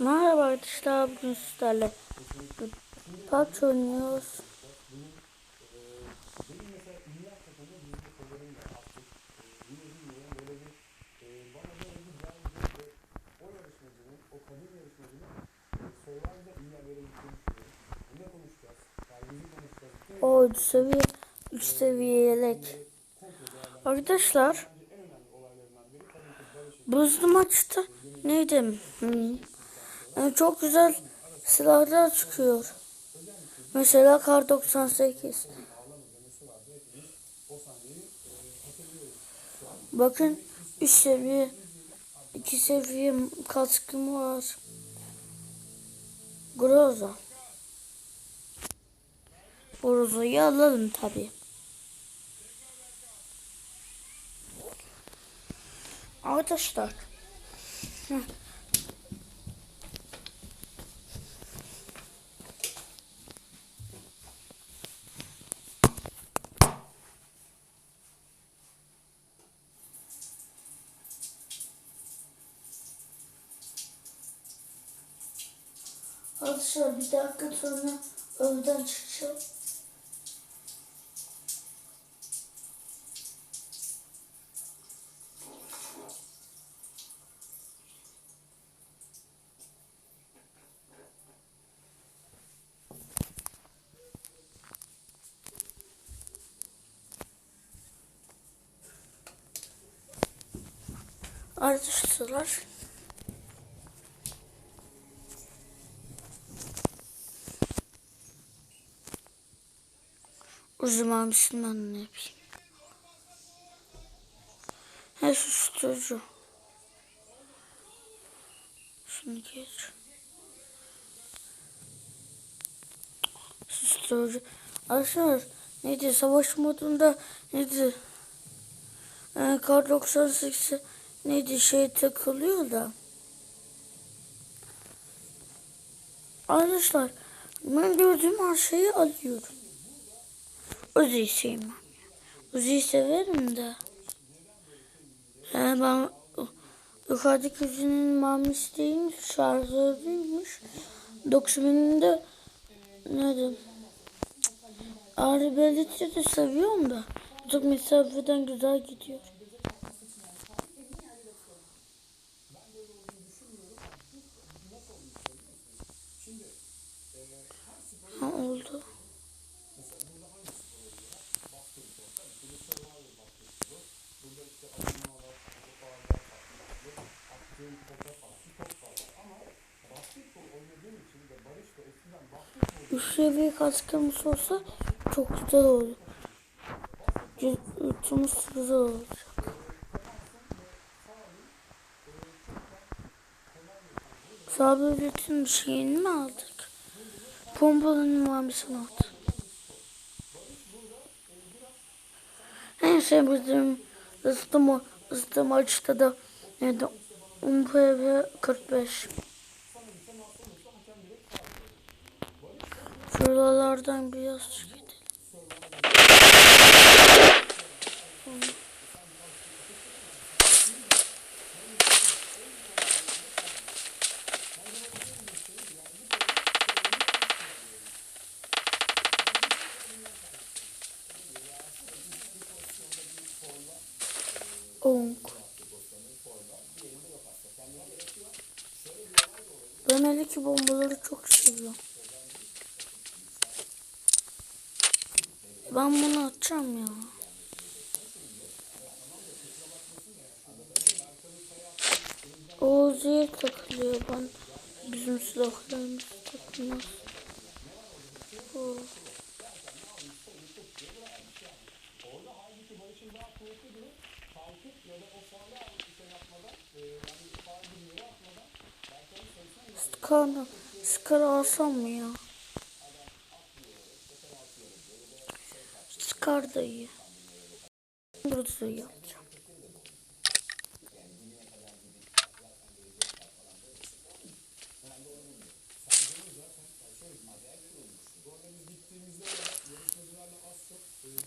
Merhaba arkadaşlar bugün sizlerle PUBG oynuyoruz. O 3 seviye 3 seviye yelek. Arkadaşlar buzlu maçta neydi? Hmm. Yani çok güzel silahlar çıkıyor. Mesela kar 98. Bakın 3 seviye 2 seviye kaskım var. Groza. Groza'yı alalım tabi. Arkadaşlar. Heh. Arkadaşlar bir dakika sonra evden çıkacağım. Arkadaşlar Uzun abisinden ne yapayım? He susturucu. Şunu geç. Susturucu. Arkadaşlar neydi savaş modunda neydi? Ee, kar 98 neydi şey takılıyor da. Arkadaşlar ben gördüğüm her şeyi alıyorum. Uzi'yi sevmem. Uzi'yi severim de. Yani ben yukarıdaki Uzi'nin mamisi değilmiş, şarjörüymüş. 90'ın de neydi? Ağrı belirtici de seviyorum da. Çok mesafeden güzel gidiyor. Ha oldu. Üç seviye kaskımız olsa çok güzel olur. Yutumuz güzel olacak. Sabır üretim şeyini mi aldık? Pompalının mamisini aldık. Neyse bizim ısıtma, ısıtma açıda da neydi? UMPV 45. Şuralardan biraz gidelim. Onk. Ben hele ki bombaları çok seviyorum. Ben bunu atacağım ya. O zehir takılıyor. Ben bizim silahlarımız takılmaz. Oh. Skar'ı Skar'ı alsam mı ya? Scar da iyi. Burada yapacağım.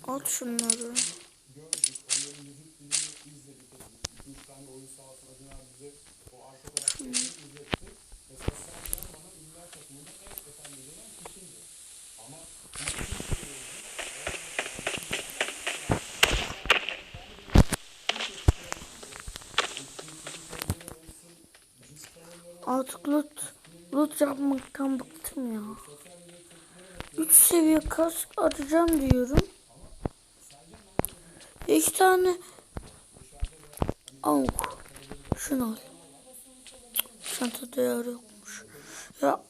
Al şunları. Şunu. Artık loot, loot yapmaktan bıktım ya. 3 seviye kask atacağım diyorum. İki tane Avuk. Şunu al. Çanta değer yokmuş. Ya.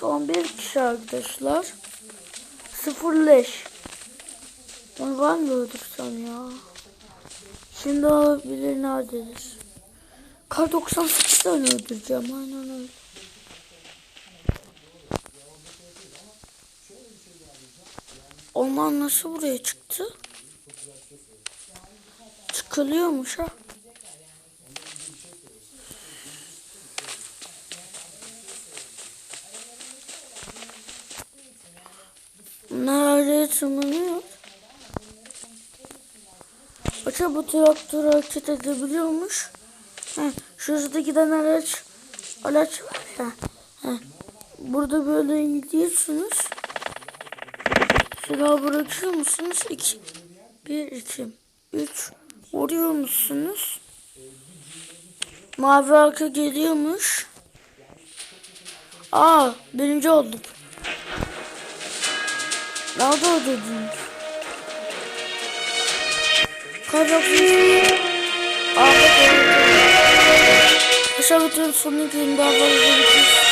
Son bir kişi arkadaşlar. Sıfır leş. Onu ben mi öldürsem ya? Şimdi olabilir nerededir? Kar 98 tane öldüreceğim aynen öyle. Onlar nasıl buraya çıktı? Çıkılıyormuş ha. Nerede tırmanıyor? Acaba traktör hareket edebiliyormuş. Heh, şurada giden araç araç var ya. Heh, burada böyle gidiyorsunuz. Silah bırakıyor musunuz? 2 1 2 3 vuruyor musunuz? Mavi arka geliyormuş. Aa birinci olduk. Nerede ödediniz? Kazaklı. Ahmet Aşağı bitirin sonun gününde havalı